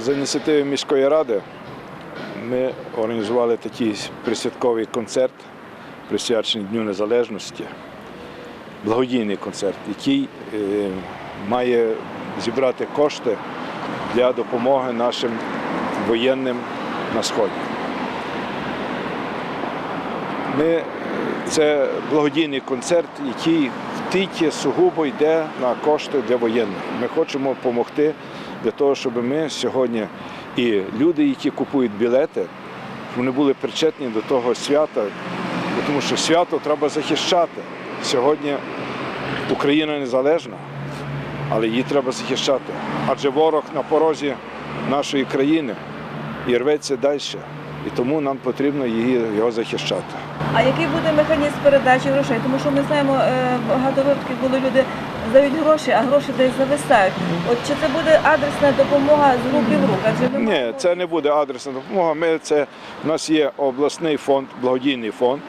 За ініціативи міської ради ми організували такий присвятковий концерт, присвячений Дню Незалежності, благодійний концерт, який е, має зібрати кошти для допомоги нашим воєнним на сході. Ми, це благодійний концерт, який тільки сугубо йде на кошти для воєнних. Ми хочемо допомогти для того, щоб ми сьогодні і люди, які купують білети, вони були причетні до того свята, тому що свято треба захищати. Сьогодні Україна незалежна, але її треба захищати. Адже ворог на порозі нашої країни і рветься далі. І тому нам потрібно її, його захищати. А який буде механізм передачі грошей? Тому що ми знаємо, е, багато випадків, коли люди дають гроші, а гроші десь зависають. От чи це буде адресна допомога з руки в рук? Адже ми Ні, це не буде адресна допомога. Ми це у нас є обласний фонд, благодійний фонд,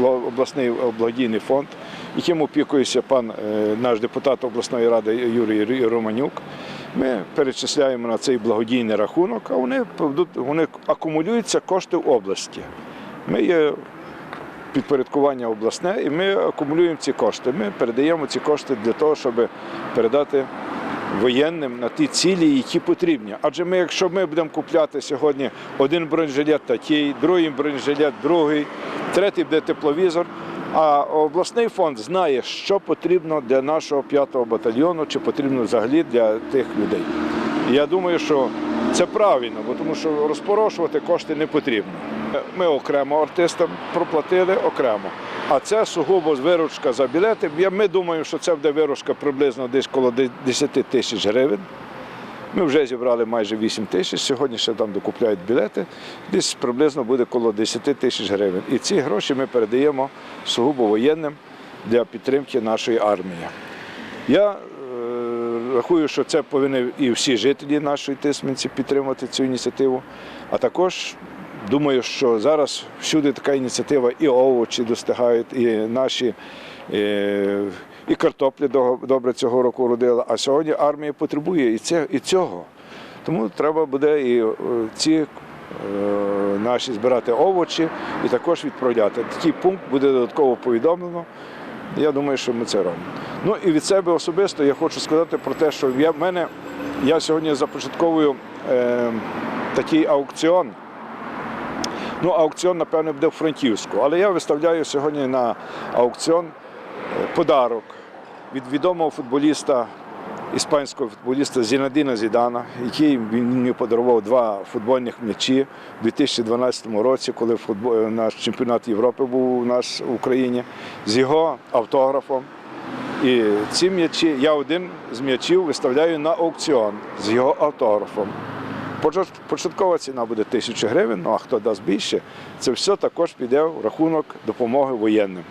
обласний благодійний фонд, яким опікується пан е, наш депутат обласної ради Юрій Романюк. Ми перечисляємо на цей благодійний рахунок, а вони вони акумулюються кошти в області. Ми є підпорядкування обласне, і ми акумулюємо ці кошти. Ми передаємо ці кошти для того, щоб передати воєнним на ті цілі, які потрібні. Адже ми, якщо ми будемо купляти сьогодні один бронежилет такий, другий бронежилет, другий, третій буде тепловізор. А обласний фонд знає, що потрібно для нашого п'ятого батальйону, чи потрібно взагалі для тих людей. Я думаю, що це правильно, бо тому що розпорошувати кошти не потрібно. Ми окремо артистам проплатили окремо. А це сугубо виручка за білети. Ми думаємо, що це буде виручка приблизно десь коло 10 тисяч гривень. Ми вже зібрали майже 8 тисяч, сьогодні ще там докупляють білети, десь приблизно буде коло 10 тисяч гривень. І ці гроші ми передаємо сугубо воєнним для підтримки нашої армії. Я е, рахую, що це повинні і всі жителі нашої Тисменці підтримати цю ініціативу. А також думаю, що зараз всюди така ініціатива, і овочі достигають, і наші. е, І картоплі добре цього року родила, а сьогодні армія потребує і, це, і цього. Тому треба буде і е, ці е, наші збирати овочі і також відправляти. Такий пункт буде додатково повідомлено. Я думаю, що ми це робимо. Ну і від себе особисто я хочу сказати про те, що я, в мене, я сьогодні започатковую е, такий аукціон. Ну, аукціон, напевне, буде в Франківську. Але я виставляю сьогодні на аукціон е, подарок від відомого футболіста, іспанського футболіста Зінадина Зідана, який він мені подарував два футбольних м'ячі у 2012 році, коли футбол, наш чемпіонат Європи був у нас в Україні, з його автографом. І ці м'ячі, я один з м'ячів виставляю на аукціон з його автографом. Почат- Початкова ціна буде тисяча гривень, ну а хто дасть більше, це все також піде в рахунок допомоги воєнним.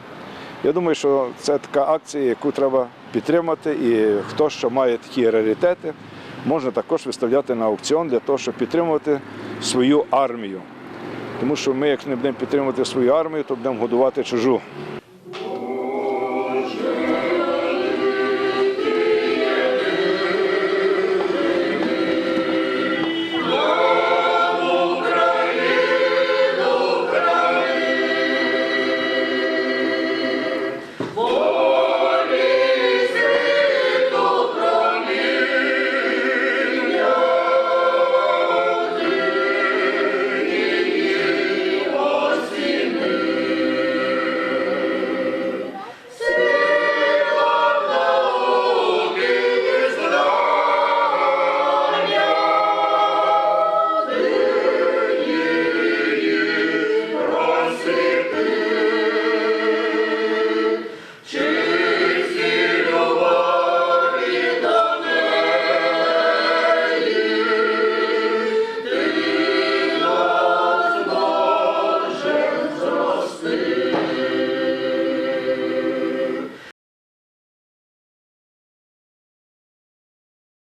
Я думаю, що це така акція, яку треба підтримати, і хто що має такі раритети, можна також виставляти на аукціон для того, щоб підтримувати свою армію. Тому що ми, як не будемо підтримувати свою армію, то будемо годувати чужу.